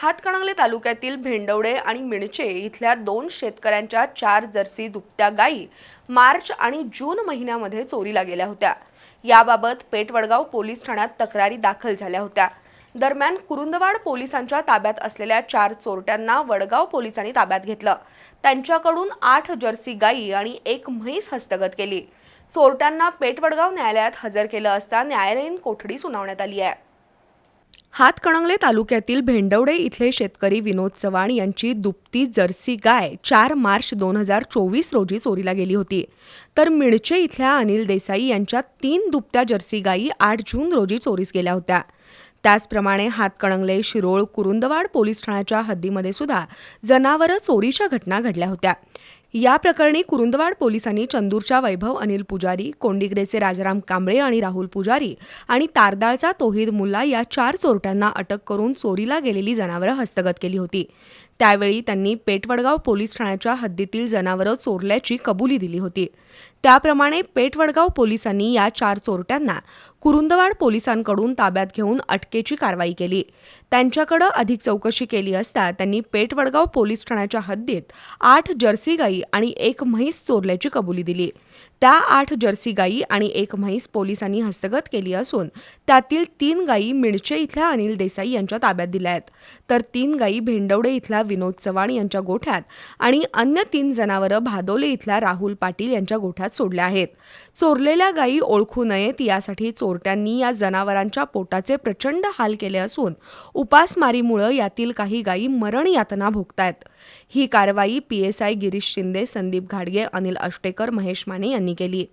हातकणंगले तालुक्यातील भेंडवडे आणि मिणचे इथल्या दोन शेतकऱ्यांच्या चार जर्सी दुभत्या गायी मार्च आणि जून महिन्यामध्ये चोरीला गेल्या होत्या. याबाबत पेटवडगाव पोलीस ठाण्यात तक्रारी दाखल झाल्या होत्या. दरम्यान कुरुंदवाड पोलिसांच्या ताब्यात असलेल्या चार चोरट्यांना वडगाव पोलिसांनी ताब्यात घेतलं. त्यांच्याकडून आठ जर्सी गायी आणि एक म्हैस हस्तगत केली. चोरट्यांना पेटवडगाव न्यायालयात हजर केलं असता न्यायालयीन कोठडी सुनावण्यात आली आहे. हातकणंगले तालुक्यातील भेंडवडे इथले शेतकरी विनोद चव्हाण यांची दुपती जर्सी गाय चार मार्च दोन हजार चोवीस रोजी चोरीला गेली होती. तर मिळचे इथल्या अनिल देसाई यांच्या तीन दुपत्या जर्सी गायी आठ जून रोजी चोरीस गेल्या होत्या. त्याचप्रमाणे हातकणंगले शिरोळ कुरुंदवाड पोलीस ठाण्याच्या हद्दीमध्ये सुद्धा जनावरं चोरीच्या घटना घडल्या होत्या. या प्रकरणी कुरुंदवाड पोलिसांनी चंदूरच्या वैभव अनिल पुजारी कोंडिग्रेचे राजाराम कांबळे आणि राहुल पुजारी आणि तारदाळचा तोहिद मुल्ला या चार चोरट्यांना अटक करून चोरीला गेलेली जनावरं हस्तगत केली होती. त्यावेळी त्यांनी पेटवडगाव पोलीस ठाण्याच्या हद्दीतील जनावरं चोरल्याची कबुली दिली होती. त्याप्रमाणे पेटवडगाव पोलिसांनी या चार चोरट्यांना कुरुंदवाड पोलिसांकडून ताब्यात घेऊन अटकेची कारवाई केली. त्यांच्याकडे अधिक चौकशी केली असता त्यांनी पेटवडगाव पोलीस ठाण्याच्या हद्दीत आठ जर्सी गाई गायी आणि एक म्हैस चोरल्याची कबुली दिली. त्या आठ जर्सी गायी आणि एक म्हैस पोलिसांनी हस्तगत केली असून त्यातील तीन गायी मिणचे इथल्या अनिल देसाई यांच्या ताब्यात दिल्या आहेत. तर तीन गायी भेंडवडे इथल्या विनोद चव्हाण यांच्या गोठ्यात आणि अन्य तीन जनावरं भादोले इथल्या राहुल पाटील यांच्या गोठ्यात सोडल्या आहेत. चोरलेल्या गायी ओळखू नयेत यासाठी चोरट्यांनी या जनावरांच्या पोटाचे प्रचंड हाल केले असून उपासमारीमुळं यातील काही गायी मरण यातना भोगतायत. ही कारवाई पीएसआय गिरीश शिंदे संदीप घाडगे अनिल अष्टेकर महेश माने यांनी केली.